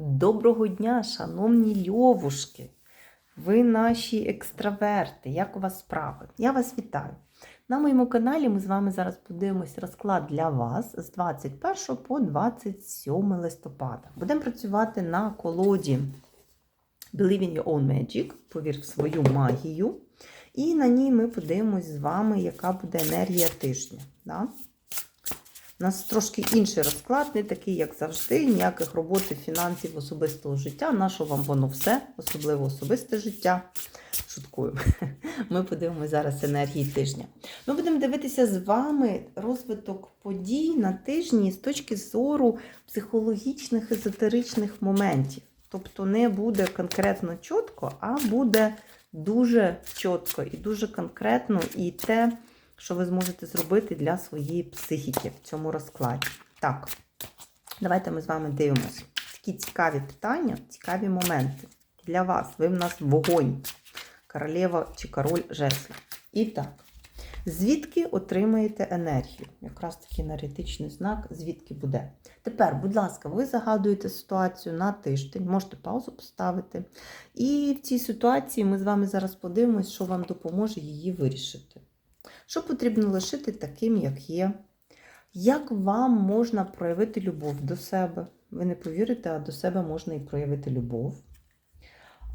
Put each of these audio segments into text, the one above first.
Доброго дня, шановні льовушки! Ви наші екстраверти. Як у вас справи? Я вас вітаю. На моєму каналі ми з вами зараз подивимось розклад для вас з 21 по 27 листопада. Будемо працювати на колоді Believe in your own magic, повір в свою магію. І на ній ми подивимось з вами, яка буде енергія тижня. Да? У нас трошки інший розклад, не такий, як завжди, ніяких роботи, фінансів, особистого життя. Нащо вам воно все, особливо особисте життя. Шуткую. Ми подивимося зараз енергії тижня. Ми будемо дивитися з вами розвиток подій на тижні з точки зору психологічних, езотеричних моментів. Тобто не буде конкретно чітко, а буде дуже чітко і дуже конкретно і те, що ви зможете зробити для своєї психіки в цьому розкладі. Так, давайте ми з вами дивимося. Такі цікаві питання, цікаві моменти для вас. Ви в нас вогонь, королева чи король жезлів. І так, звідки отримаєте енергію? Якраз такий енергетичний знак, звідки буде. Тепер, будь ласка, ви загадуєте ситуацію на тиждень, можете паузу поставити. І в цій ситуації ми з вами зараз подивимось, що вам допоможе її вирішити. Що потрібно лишити таким, як є? Як вам можна проявити любов до себе? Ви не повірите, а до себе можна і проявити любов.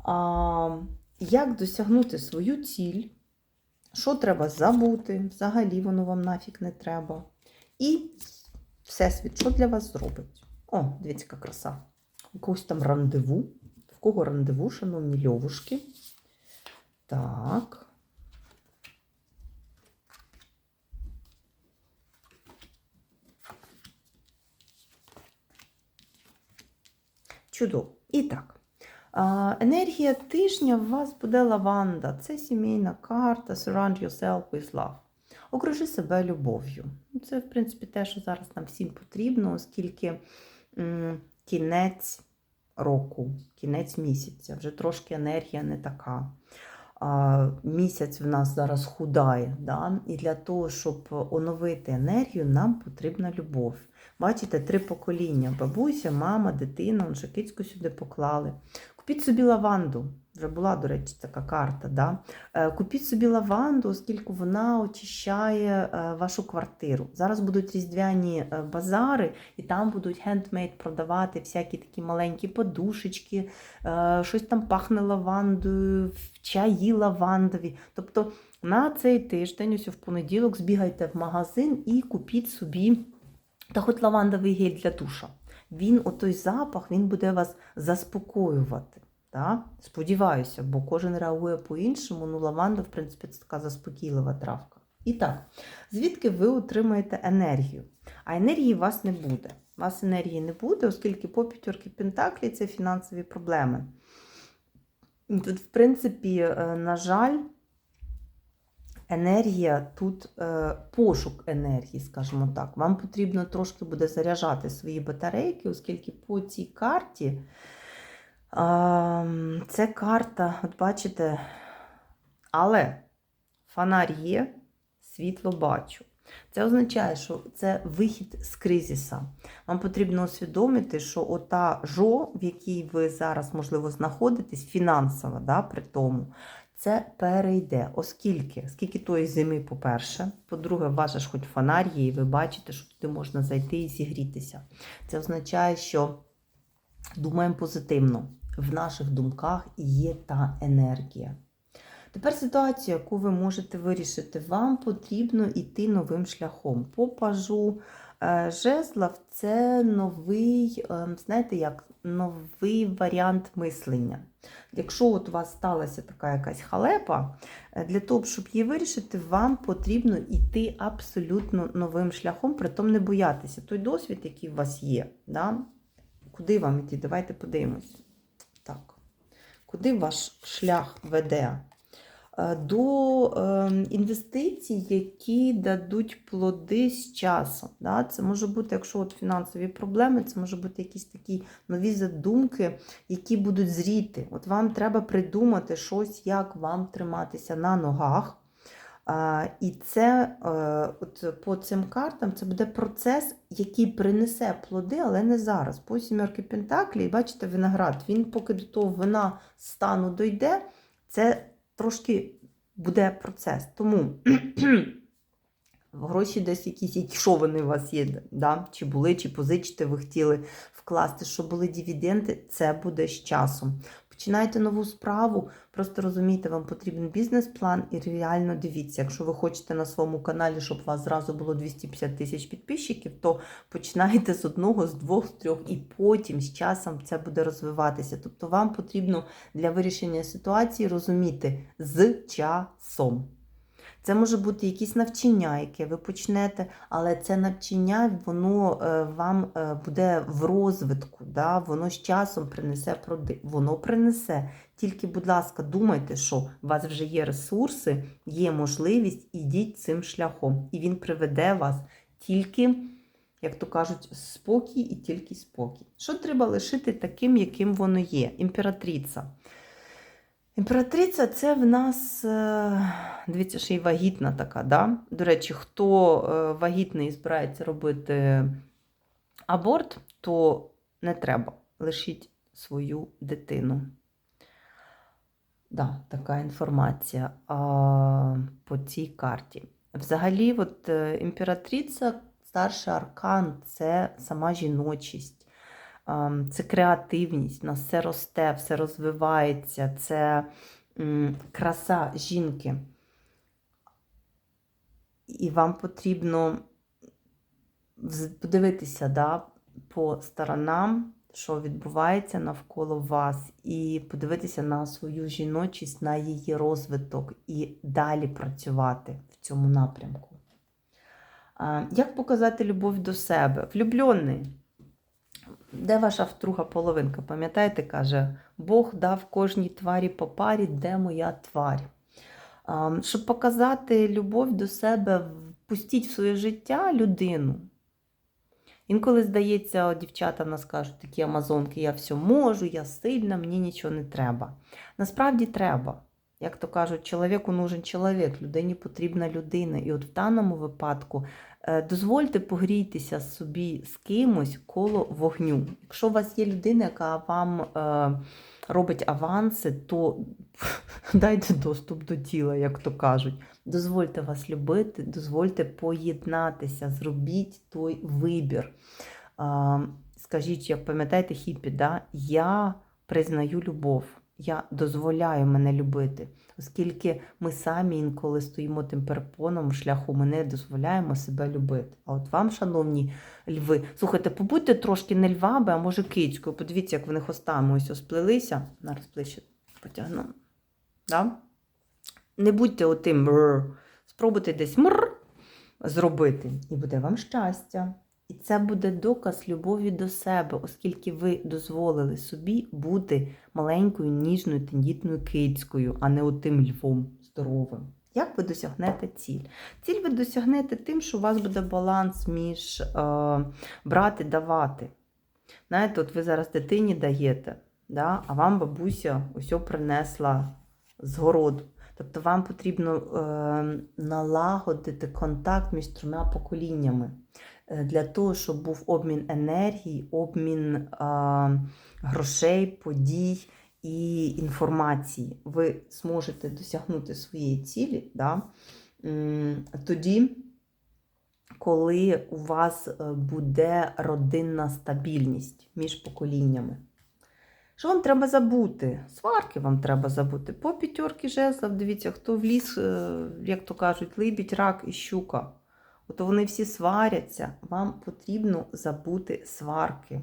А, Як досягнути свою ціль? Що треба забути? Взагалі воно вам нафіг не треба. І Всесвіт, що для вас зробить? О, дивіться, яка краса. У когось там рандеву. В кого рандеву, шановні льовушки? Так. Чудово. І так. Енергія тижня у вас буде лаванда. Це сімейна карта. Surround yourself with love. Окружи себе любов'ю. Це, в принципі, те, що зараз нам всім потрібно, оскільки м, кінець року, кінець місяця, вже трошки енергія не така. Місяць в нас зараз худає. Да? І для того, щоб оновити енергію, нам потрібна любов. Бачите, три покоління: бабуся, мама, дитина, кицьку сюди поклали. Купіть собі лаванду. Вже була, до речі, така карта. Да? Купіть собі лаванду, оскільки вона очищає вашу квартиру. Зараз будуть різдвяні базари, і там будуть хендмейд продавати всякі такі маленькі подушечки, щось там пахне лавандою, чаї лавандові. Тобто на цей тиждень, ось в понеділок, збігайте в магазин і купіть собі та хоч лавандовий гель для душа. Він, отой запах, він буде вас заспокоювати. Так? Сподіваюся, бо кожен реагує по-іншому. Ну, лаванда, в принципі, це така заспокійлива травка. І так, звідки ви отримаєте енергію? А енергії у вас не буде. У вас енергії не буде, оскільки по п'ятерки Пентаклі це фінансові проблеми. Тут, в принципі, на жаль, енергія тут е, пошук енергії, скажімо так. Вам потрібно трошки буде заряджати свої батарейки, оскільки по цій карті. Це карта, от бачите, але фонарь є, світло бачу. Це означає, що це вихід з кризиса. Вам потрібно усвідомити, що ота жо, в якій ви зараз, можливо, знаходитесь, фінансово, да, при тому, це перейде. Оскільки, скільки тої зими, по-перше, по-друге, ваше ж хоч фонарь є, і ви бачите, що туди можна зайти і зігрітися. Це означає, що думаємо позитивно в наших думках є та енергія. Тепер ситуацію, яку ви можете вирішити, вам потрібно йти новим шляхом. По пажу жезлов це новий, е, знаєте, як новий варіант мислення. Якщо от у вас сталася така якась халепа, е, для того, щоб її вирішити, вам потрібно йти абсолютно новим шляхом, притом не боятися. Той досвід, який у вас є, да? куди вам йти? Давайте подивимось. Так. Куди ваш шлях веде? До е, інвестицій, які дадуть плоди з часом. Це може бути, якщо от фінансові проблеми, це може бути якісь такі нові задумки, які будуть зріти. От вам треба придумати щось, як вам триматися на ногах. А, і це е, от по цим картам це буде процес, який принесе плоди, але не зараз. По сімерки Пентаклі, бачите, виноград, він поки до того вина стану дойде, це трошки буде процес. Тому гроші десь якісь, якщо вони у вас є, да? чи були, чи позичити, ви хотіли вкласти, що були дивіденди, це буде з часом. Починайте нову справу, просто розумійте, вам потрібен бізнес-план і реально дивіться. Якщо ви хочете на своєму каналі, щоб у вас зразу було 250 тисяч підписчиків, то починайте з одного, з двох, з трьох, і потім з часом це буде розвиватися. Тобто вам потрібно для вирішення ситуації розуміти з часом. Це може бути якісь навчання, яке ви почнете, але це навчання воно е, вам е, буде в розвитку, да? воно з часом принесе. Воно принесе. Тільки, будь ласка, думайте, що у вас вже є ресурси, є можливість, ідіть цим шляхом. І він приведе вас тільки, як то кажуть, спокій і тільки спокій. Що треба лишити таким, яким воно є? Імператриця. Імператриця це в нас, е, дивіться, ще й вагітна така. Да? До речі, хто е, вагітний збирається робити аборт, то не треба. Лишіть свою дитину. Да, така інформація а, по цій карті. Взагалі, от, е, імператриця, старший аркан це сама жіночість. Ам, Це креативність, нас все росте, все розвивається, це краса жінки. І вам потрібно подивитися да, по сторонам, що відбувається навколо вас, і подивитися на свою жіночість, на її розвиток, і далі працювати в цьому напрямку. Як показати любов до себе? Влюблений. Де ваша друга половинка? Пам'ятаєте, каже, Бог дав кожній тварі по парі, де моя тварь. Щоб показати любов до себе, впустіть в своє життя людину. Інколи здається, дівчата в нас кажуть, такі амазонки, я все можу, я сильна, мені нічого не треба. Насправді треба. Як то кажуть, чоловіку нужен чоловік, людині потрібна людина. І от в даному випадку е, дозвольте погрійтеся собі з кимось коло вогню. Якщо у вас є людина, яка вам е, робить аванси, то дайте доступ до тіла, як то кажуть. Дозвольте вас любити, дозвольте поєднатися, зробіть той вибір. А, Скажіть, як пам'ятаєте, хіпі, да? я признаю любов, я дозволяю мене любити, оскільки ми самі інколи стоїмо тим перепоном шляху, ми не дозволяємо себе любити. А от вам, шановні льви, слухайте, побудьте трошки не львами, а може кицькою. Подивіться, як вони хостами ось сплелися. На розплище потягну. Да? Не будьте отим. Спробуйте десь мр зробити, і буде вам щастя. І це буде доказ любові до себе, оскільки ви дозволили собі бути маленькою, ніжною, тендітною кицькою, а не отим львом здоровим. Як ви досягнете ціль? Ціль ви досягнете тим, що у вас буде баланс між е, брати давати. Знаєте, от ви зараз дитині даєте, да, а вам бабуся ось принесла з городу. Тобто вам потрібно е, налагодити контакт між трьома поколіннями для того, щоб був обмін енергії, обмін е, грошей, подій і інформації. Ви зможете досягнути своєї цілі да, тоді, коли у вас е, буде родинна стабільність між поколіннями. Що вам треба забути? Сварки вам треба забути. По п'ятерки жезлов, дивіться, хто в ліс, е, як то кажуть, либідь, рак і щука. От вони всі сваряться, вам потрібно забути сварки.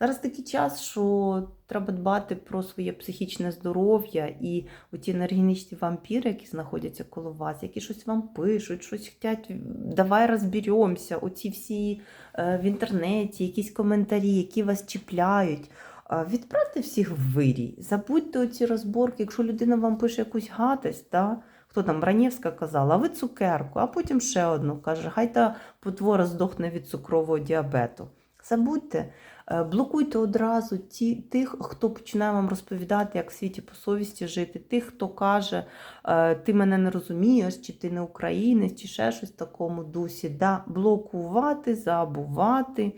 Зараз такий час, що треба дбати про своє психічне здоров'я і оті енергетичні вампіри, які знаходяться коло вас, які щось вам пишуть, щось хочуть, давай розберемося, оці всі е, в інтернеті, якісь коментарі, які вас чіпляють. А, Відправте всіх в вирій, забудьте оці розборки, якщо людина вам пише якусь гадость, да? Хто там Ранєвська казала, ви цукерку, а потім ще одну каже, хай та потвора здохне від цукрового діабету. Забудьте, Е, Блокуйте одразу ті, тих, хто починає вам розповідати, як в світі по совісті жити, тих, хто каже, е, ти мене не розумієш, чи ти не українець, чи ще щось в такому дусі. Да, блокувати, забувати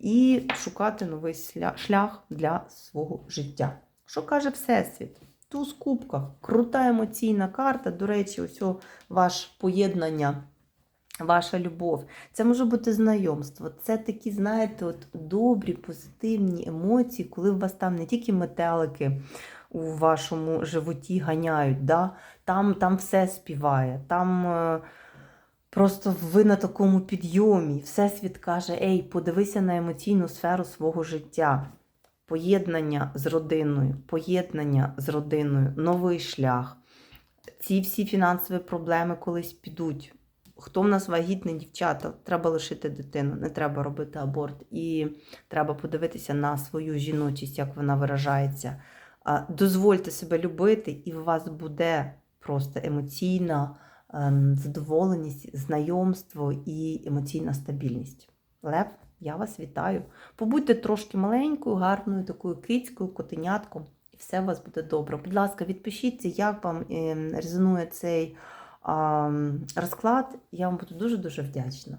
і шукати новий шлях для свого життя. Що каже Всесвіт? Туз кубках, крута емоційна карта. До речі, ось ваше поєднання, ваша любов. Це може бути знайомство. Це такі, знаєте, от добрі, позитивні емоції, коли у вас там не тільки метелики у вашому животі ганяють, да? там, там все співає, там. е, Просто ви на такому підйомі. Всесвіт каже: Ей, подивися на емоційну сферу свого життя. Поєднання з родиною, поєднання з родиною, новий шлях. Ці всі фінансові проблеми колись підуть. Хто в нас вагітний, дівчата, треба лишити дитину, не треба робити аборт. І треба подивитися на свою жіночість, як вона виражається. Дозвольте себе любити, і у вас буде просто емоційна ем, задоволеність, знайомство і емоційна стабільність. Лев, я вас вітаю. Побудьте трошки маленькою, гарною такою кицькою, котенятком, і все у вас буде добре. Будь ласка, відпишіться, як вам ем, резонує цей розклад. Я вам буду дуже-дуже вдячна.